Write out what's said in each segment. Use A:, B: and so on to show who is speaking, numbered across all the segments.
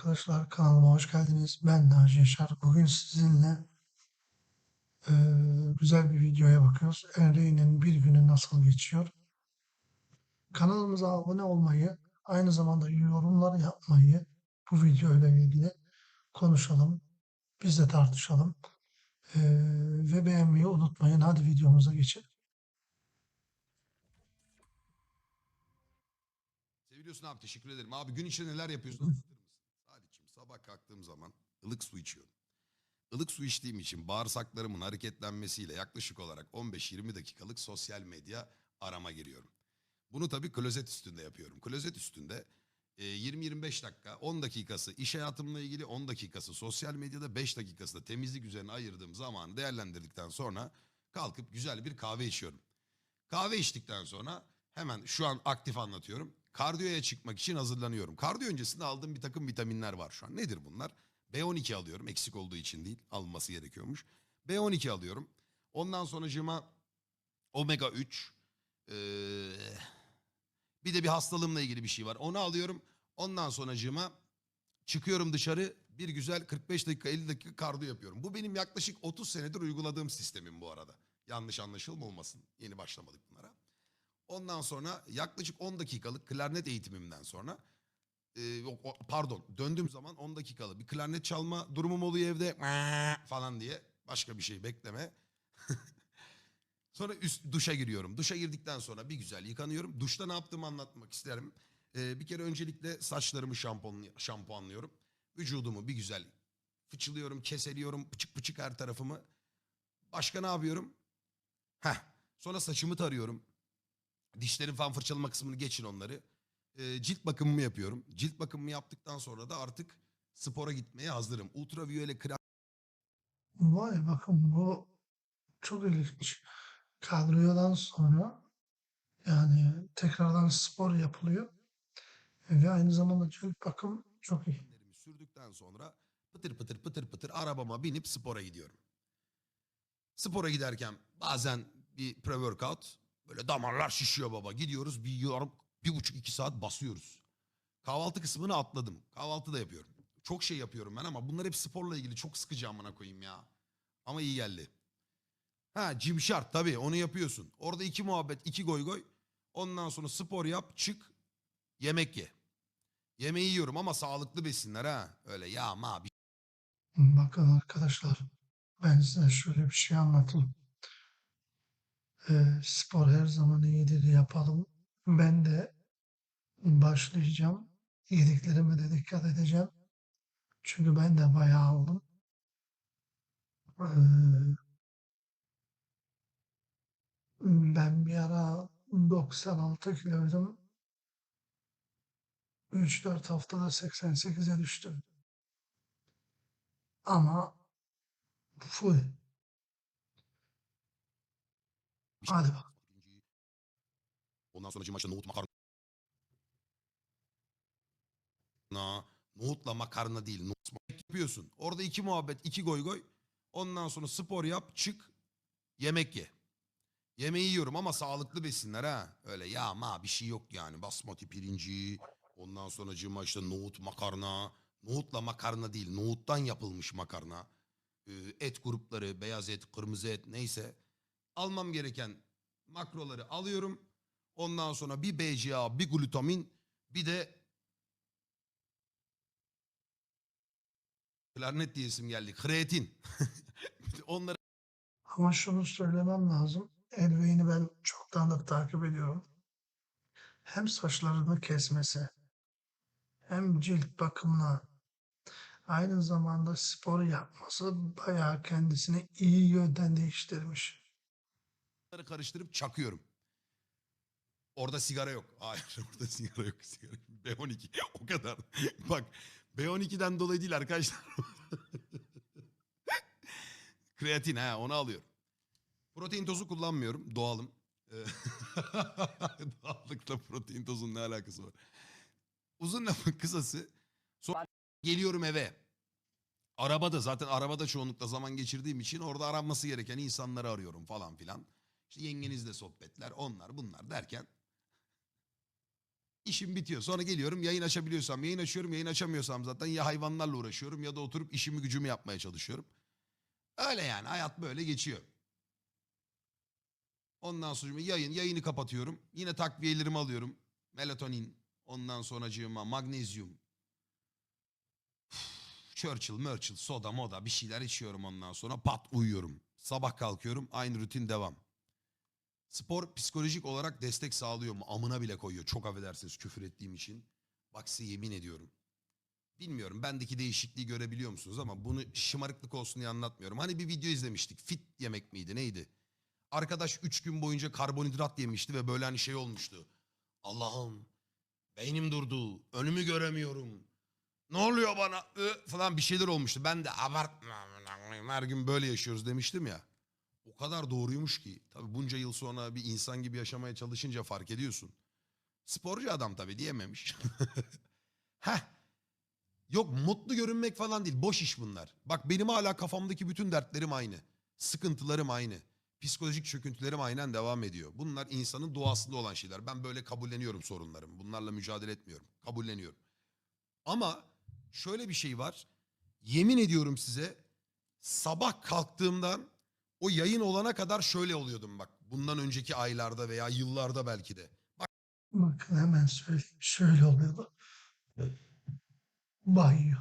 A: arkadaşlar kanalıma hoş geldiniz. Ben Naci Yaşar. Bugün sizinle eee, güzel bir videoya bakıyoruz. Enre'nin bir günü nasıl geçiyor? Kanalımıza abone olmayı, aynı zamanda yorumlar yapmayı, bu video ile ilgili konuşalım. Biz de tartışalım. Eee, ve beğenmeyi unutmayın. Hadi videomuza geçelim.
B: Seviyorsun abi teşekkür ederim. Abi gün içinde neler yapıyorsun sabah kalktığım zaman ılık su içiyorum. Ilık su içtiğim için bağırsaklarımın hareketlenmesiyle yaklaşık olarak 15-20 dakikalık sosyal medya arama giriyorum. Bunu tabii klozet üstünde yapıyorum. Klozet üstünde e, 20-25 dakika, 10 dakikası iş hayatımla ilgili, 10 dakikası sosyal medyada, 5 dakikası da temizlik üzerine ayırdığım zamanı değerlendirdikten sonra kalkıp güzel bir kahve içiyorum. Kahve içtikten sonra hemen şu an aktif anlatıyorum. Kardiyoya çıkmak için hazırlanıyorum. Kardiyo öncesinde aldığım bir takım vitaminler var şu an. Nedir bunlar? B12 alıyorum. Eksik olduğu için değil. Alınması gerekiyormuş. B12 alıyorum. Ondan sonracığıma omega 3. ee, bir de bir hastalığımla ilgili bir şey var. Onu alıyorum. Ondan sonracığıma çıkıyorum dışarı. Bir güzel 45 dakika 50 dakika kardiyo yapıyorum. Bu benim yaklaşık 30 senedir uyguladığım sistemim bu arada. Yanlış anlaşılma olmasın. Yeni başlamadık bunlara. Ondan sonra yaklaşık 10 dakikalık klarnet eğitimimden sonra e, pardon döndüğüm zaman 10 dakikalık bir klarnet çalma durumum oluyor evde falan diye başka bir şey bekleme. sonra üst duşa giriyorum. Duşa girdikten sonra bir güzel yıkanıyorum. Duşta ne yaptığımı anlatmak isterim. E, bir kere öncelikle saçlarımı şampuan, şampuanlıyorum. Vücudumu bir güzel fıçılıyorum, keseliyorum, pıçık pıçık her tarafımı. Başka ne yapıyorum? Heh. Sonra saçımı tarıyorum. Dişlerin falan fırçalama kısmını geçin onları. Ee, cilt bakımımı yapıyorum. Cilt bakımımı yaptıktan sonra da artık spora gitmeye hazırım. Ultraviyole krem
A: Vay bakın bu çok ilginç. Kadroyadan sonra yani tekrardan spor yapılıyor. Ve aynı zamanda cilt bakım çok iyi.
B: sürdükten sonra pıtır pıtır pıtır pıtır arabama binip spora gidiyorum. Spora giderken bazen bir pre-workout böyle damarlar şişiyor baba. Gidiyoruz bir yarım bir buçuk iki saat basıyoruz. Kahvaltı kısmını atladım. Kahvaltı da yapıyorum. Çok şey yapıyorum ben ama bunlar hep sporla ilgili çok sıkıcı amına koyayım ya. Ama iyi geldi. Ha şart tabii onu yapıyorsun. Orada iki muhabbet iki goy goy. Ondan sonra spor yap çık yemek ye. Yemeği yiyorum ama sağlıklı besinler ha. Öyle yağ ma bir
A: Bakın arkadaşlar ben size şöyle bir şey anlatayım. Ee, spor her zaman iyidir yapalım. Ben de başlayacağım. Yediklerime de dikkat edeceğim. Çünkü ben de bayağı aldım. Ee, ben bir ara 96 kiloydum. 3-4 haftada 88'e düştüm. Ama full. Hadi bak.
B: Ondan sonra maçta nohut makarna. Nohutla makarna değil. Nohut makarna yapıyorsun. Orada iki muhabbet, iki goy goy. Ondan sonra spor yap, çık, yemek ye. Yemeği yiyorum ama sağlıklı besinler ha. Öyle yağ ma bir şey yok yani. Basmati pirinci, ondan sonra cıma işte nohut makarna. Nohutla makarna değil, nohuttan yapılmış makarna. Ee, Et grupları, beyaz et, kırmızı et neyse. Almam gereken makroları alıyorum. Ondan sonra bir BCA, bir glutamin, bir de klarnet diyesim geldi. Kreatin. Onları
A: Ama şunu söylemem lazım. Elvey'ini ben çoktandır takip ediyorum. Hem saçlarını kesmesi, hem cilt bakımına, aynı zamanda spor yapması bayağı kendisini iyi yönden değiştirmiş.
B: Karıştırıp çakıyorum. Orada sigara yok. Hayır orada sigara yok. Sigara. B12 o kadar. Bak B12'den dolayı değil arkadaşlar. Kreatin ha onu alıyorum. Protein tozu kullanmıyorum. Doğalım. Ee, Doğallıkla protein tozun ne alakası var? Uzun lafın kısası. Sonra geliyorum eve. Arabada zaten arabada çoğunlukla zaman geçirdiğim için orada aranması gereken insanları arıyorum falan filan. İşte yengenizle sohbetler onlar bunlar derken İşim bitiyor. Sonra geliyorum yayın açabiliyorsam yayın açıyorum. Yayın açamıyorsam zaten ya hayvanlarla uğraşıyorum ya da oturup işimi gücümü yapmaya çalışıyorum. Öyle yani hayat böyle geçiyor. Ondan sonra yayın, yayını kapatıyorum. Yine takviyelerimi alıyorum. Melatonin, ondan sonracığıma magnezyum. Churchill, Merchill, soda, moda bir şeyler içiyorum ondan sonra pat uyuyorum. Sabah kalkıyorum aynı rutin devam. Spor psikolojik olarak destek sağlıyor mu? Amına bile koyuyor. Çok affedersiniz küfür ettiğim için. Bak size yemin ediyorum. Bilmiyorum bendeki değişikliği görebiliyor musunuz ama bunu şımarıklık olsun diye anlatmıyorum. Hani bir video izlemiştik. Fit yemek miydi neydi? Arkadaş 3 gün boyunca karbonhidrat yemişti ve böyle hani şey olmuştu. Allah'ım beynim durdu. Önümü göremiyorum. Ne oluyor bana? Ö, falan bir şeyler olmuştu. Ben de abartma. Her gün böyle yaşıyoruz demiştim ya. Kadar doğruymuş ki. Tabii bunca yıl sonra bir insan gibi yaşamaya çalışınca fark ediyorsun. Sporcu adam tabii diyememiş. Heh. Yok mutlu görünmek falan değil. Boş iş bunlar. Bak benim hala kafamdaki bütün dertlerim aynı. Sıkıntılarım aynı. Psikolojik çöküntülerim aynen devam ediyor. Bunlar insanın doğasında olan şeyler. Ben böyle kabulleniyorum sorunlarımı. Bunlarla mücadele etmiyorum. Kabulleniyorum. Ama şöyle bir şey var. Yemin ediyorum size sabah kalktığımdan o yayın olana kadar şöyle oluyordum bak. Bundan önceki aylarda veya yıllarda belki de.
A: Bakın hemen söyleyeyim. Şöyle oluyordu. Banyo.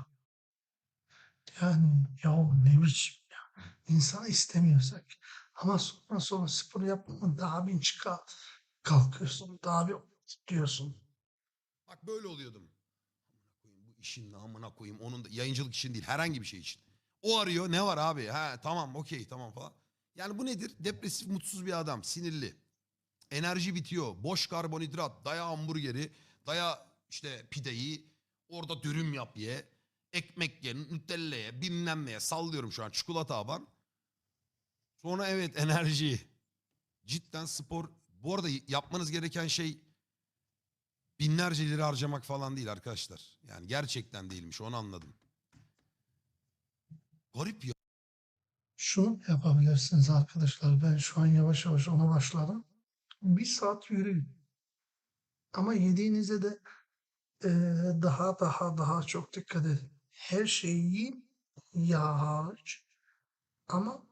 A: Yani ya ne biçim ya. İnsan istemiyorsak. Ama sonra sonra spor yapmanın daha çıka kalkıyorsun. Daha bir diyorsun.
B: Bak böyle oluyordum. Bu işin namına koyayım. Onun da yayıncılık için değil herhangi bir şey için. O arıyor ne var abi? Ha tamam okey tamam falan. Yani bu nedir? Depresif mutsuz bir adam sinirli. Enerji bitiyor. Boş karbonhidrat. Daya hamburgeri. Daya işte pideyi. Orada dürüm yap ye. Ekmek ye. Nutella ye. Bilmem neye. Sallıyorum şu an. Çikolata aban. Sonra evet enerji. Cidden spor. Bu arada yapmanız gereken şey binlerce lira harcamak falan değil arkadaşlar. Yani gerçekten değilmiş onu anladım. Garip ya.
A: Şunu yapabilirsiniz arkadaşlar. Ben şu an yavaş yavaş ona başladım. Bir saat yürüyün. Ama yediğinize de eee, daha daha daha çok dikkat edin. Her şeyi yiyin, yağ hariç. Ama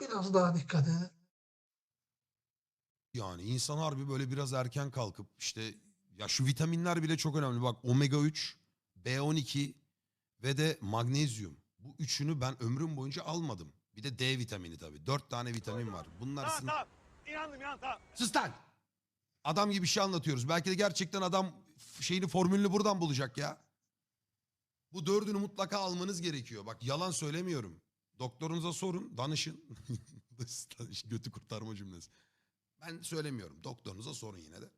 A: biraz daha dikkat edin.
B: Yani insan harbi böyle biraz erken kalkıp işte ya şu vitaminler bile çok önemli. Bak omega 3, B12 ve de magnezyum. Bu üçünü ben ömrüm boyunca almadım. Bir de D vitamini tabii. Dört tane vitamin var. Bunlar
C: Tamam
B: sizin...
C: tamam. İnandım inandım tamam.
B: Sus lan! Adam gibi bir şey anlatıyoruz. Belki de gerçekten adam f- şeyini formülünü buradan bulacak ya. Bu dördünü mutlaka almanız gerekiyor. Bak yalan söylemiyorum. Doktorunuza sorun, danışın. Götü kurtarma cümlesi. Ben söylemiyorum. Doktorunuza sorun yine de.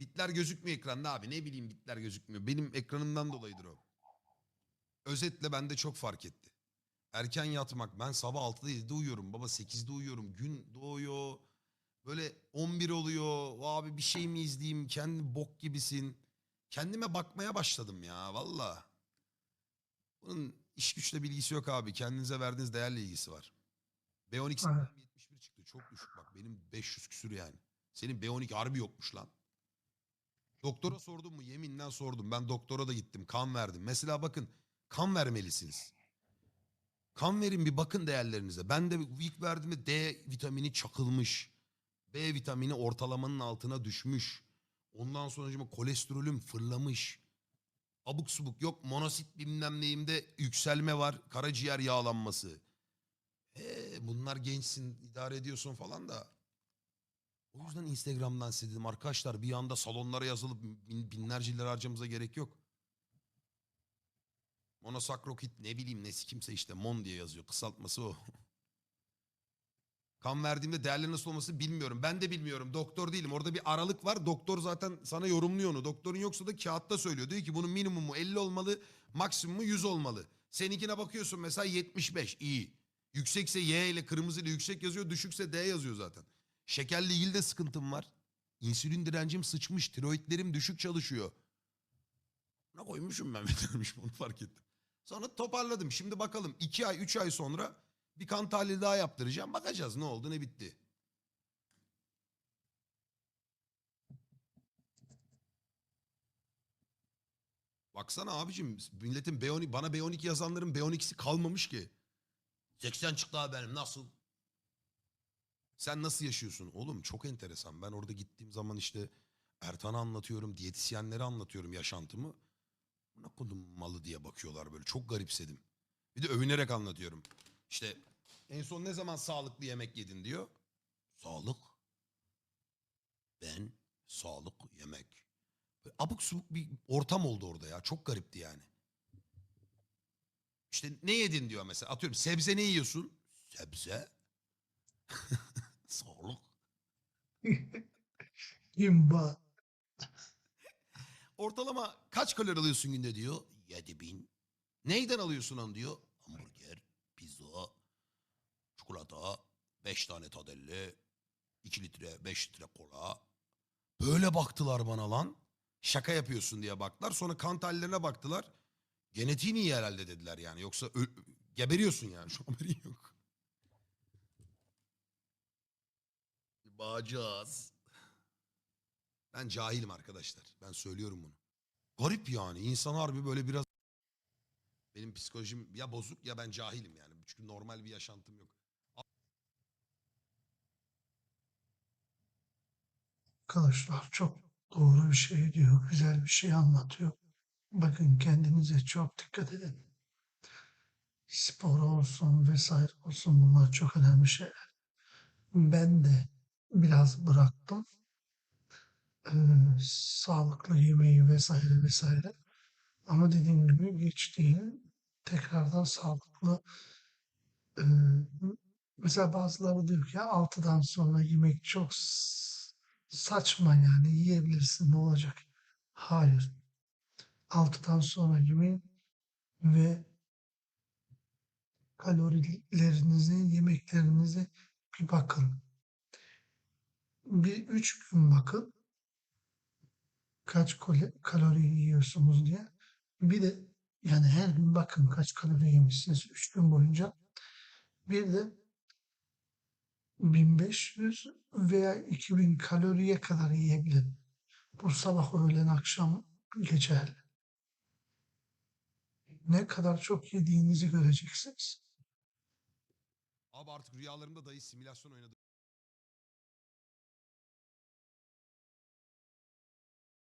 B: Bitler gözükmüyor ekranda abi. Ne bileyim bitler gözükmüyor. Benim ekranımdan dolayıdır o. Özetle bende çok fark etti. Erken yatmak. Ben sabah 6'da 7'de uyuyorum. Baba 8'de uyuyorum. Gün doğuyor. Böyle 11 oluyor. Abi bir şey mi izleyeyim? Kendi bok gibisin. Kendime bakmaya başladım ya valla. Bunun iş güçle bilgisi yok abi. Kendinize verdiğiniz değerle ilgisi var. B12'sinden
A: Evet.
B: 71 çıktı. Çok düşük bak. Benim 500 küsür yani. Senin B12 harbi yokmuş lan. Doktora sordum mu? Yeminle sordum. Ben doktora da gittim. Kan verdim. Mesela bakın kan vermelisiniz. Kan verin bir bakın değerlerinize. Ben de ilk verdiğimde D vitamini çakılmış. B vitamini ortalamanın altına düşmüş. Ondan sonra kolesterolüm fırlamış. Abuk subuk yok monosit bilmem neyimde yükselme var. Karaciğer yağlanması. Ee, bunlar gençsin idare ediyorsun falan da. O yüzden Instagram'dan size dedim arkadaşlar bir anda salonlara yazılıp bin- binlerce lira harcamıza gerek yok. Monosakrokit ne bileyim nesi kimse işte Mon diye yazıyor. Kısaltması o. Kan verdiğimde değerleri nasıl olması bilmiyorum. Ben de bilmiyorum. Doktor değilim. Orada bir aralık var. Doktor zaten sana yorumluyor onu. Doktorun yoksa da kağıtta söylüyor. Diyor ki bunun minimumu 50 olmalı, maksimumu 100 olmalı. Seninkine bakıyorsun mesela 75 iyi. Yüksekse Y ile kırmızı ile yüksek yazıyor, düşükse D yazıyor zaten. Şekerle ilgili de sıkıntım var. İnsülin direncim sıçmış. Tiroidlerim düşük çalışıyor. Ne koymuşum ben bitirmiş onu fark ettim. Sonra toparladım. Şimdi bakalım 2 ay 3 ay sonra bir kan tahlili daha yaptıracağım. Bakacağız ne oldu ne bitti. Baksana abicim milletin B12 bana B12 yazanların B12'si kalmamış ki. 80 çıktı haberim nasıl? Sen nasıl yaşıyorsun? Oğlum çok enteresan. Ben orada gittiğim zaman işte Ertan'ı anlatıyorum, diyetisyenleri anlatıyorum yaşantımı. Buna kodum malı diye bakıyorlar böyle. Çok garipsedim. Bir de övünerek anlatıyorum. İşte en son ne zaman sağlıklı yemek yedin diyor. Sağlık. Ben sağlık yemek. Böyle abuk subuk bir ortam oldu orada ya. Çok garipti yani. İşte ne yedin diyor mesela. Atıyorum sebze ne yiyorsun? Sebze. Sağlık.
A: İmba.
B: Ortalama kaç kalori alıyorsun günde diyor. 7000. Neyden alıyorsun onu diyor. Hamburger, pizza, çikolata, 5 tane tadelli, 2 litre, 5 litre kola. Böyle baktılar bana lan. Şaka yapıyorsun diye baktılar. Sonra kan tahlillerine baktılar. Genetiğin iyi herhalde dediler yani. Yoksa geberiyorsun yani. Şu an haberin yok. Bağcağız. Ben cahilim arkadaşlar. Ben söylüyorum bunu. Garip yani. İnsan harbi böyle biraz... Benim psikolojim ya bozuk ya ben cahilim yani. Çünkü normal bir yaşantım yok.
A: Arkadaşlar çok doğru bir şey diyor. Güzel bir şey anlatıyor. Bakın kendinize çok dikkat edin. Spor olsun vesaire olsun bunlar çok önemli şeyler. Ben de biraz bıraktım. Ee, sağlıklı yemeği vesaire vesaire. Ama dediğim gibi geç. Tekrardan sağlıklı ee, mesela bazıları diyor ki ya 6'dan sonra yemek çok saçma yani yiyebilirsin ne olacak? Hayır. 6'dan sonra yemeyin ve kalorilerinizi, yemeklerinizi bir bakın. Bir üç gün bakın kaç kalori yiyorsunuz diye. Bir de yani her gün bakın kaç kalori yemişsiniz üç gün boyunca. Bir de 1500 veya 2000 kaloriye kadar yiyebilin. Bu sabah, öğlen, akşam geçerli. Ne kadar çok yediğinizi göreceksiniz.
B: Abi artık rüyalarımda dayı simülasyon oynadım.